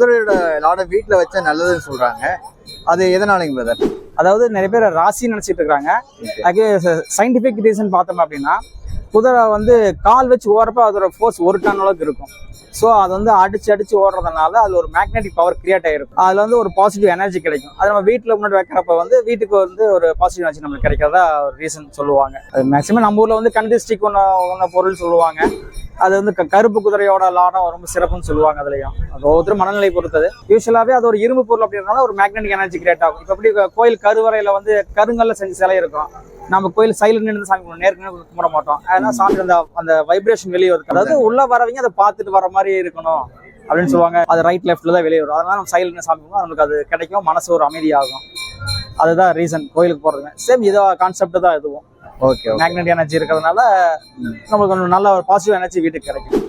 குதிரையோட லாடம் வீட்டுல வச்சா நல்லதுன்னு சொல்றாங்க. அது எதனாலங்க பிரதர் அதாவது நிறைய பேர் ராசி நினைச்சிட்டு இருக்காங்க. அதுக்கு சயின்டிபிக் ரீசன் பார்த்தோம் அப்படின்னா குதிரை வந்து கால் வச்சு ஓடுறப்ப அதோட ஃபோர்ஸ் ஒரு டன் அளவுக்கு இருக்கும். ஸோ அது வந்து அடிச்சு அடிச்சு ஓடுறதுனால அது ஒரு மேக்னெட்டிக் பவர் கிரியேட் ஆகிருக்கும். அதில் வந்து ஒரு பாசிட்டிவ் எனர்ஜி கிடைக்கும். அது நம்ம வீட்டில் முன்னாடி வைக்கிறப்ப வந்து வீட்டுக்கு வந்து ஒரு பாசிட்டிவ் எனர்ஜி நம்மளுக்கு கிடைக்கிறதா ஒரு ரீசன் சொல்லுவாங்க. அது மேக்ஸிமம் நம்ம ஊரில் வந்து கண்டிஸ்டிக் ஒன்று ஒன்று பொருள் சொல்லுவாங்க. அது வந்து க- கருப்பு குதிரையோட லாடம் ரொம்ப சிறப்புன்னு சொல்லுவாங்க அதுலயும். அது ஒவ்வொருத்தரும் மனநிலை பொறுத்தது. யூஸ்வலாவே அது ஒரு இரும்பு பொருள் அப்படின்றனால ஒரு மேக்னெட்டிக் எனர்ஜி கிரியேட் ஆகும். இப்போ எப்படி கோயில் கருவறையில் வந்து கருங்கல்ல செஞ்ச சிலை இருக்கும். நம்ம கோயில் சைடுல நின்று சாமி கும்பிடுவோம். நேருக்கு நேர் கும்பிட மாட்டோம். அதனால சாமி அந்த அந்த வைப்ரேஷன் வெளியே வருது. அதாவது உள்ள வரவங்க அதை பார்த்துட்டு வர மாதிரி இருக்கணும் அப்படின்னு சொல்லுவாங்க. அது ரைட் லெஃப்ட்ல தான் வெளியே வரும். அதனால நம்ம நின்று சாமி நமக்கு அது கிடைக்கும் மனசு ஒரு அமைதியாகும். அதுதான் ரீசன் கோயிலுக்கு போறது சேம் இதோ கான்செப்ட் தான் இதுவும். ஓகே மேக்னெட் எனர்ஜி இருக்கிறதுனால நம்மளுக்கு நல்ல ஒரு பாசிட்டிவ் எனர்ஜி வீட்டுக்கு கிடைக்கும்.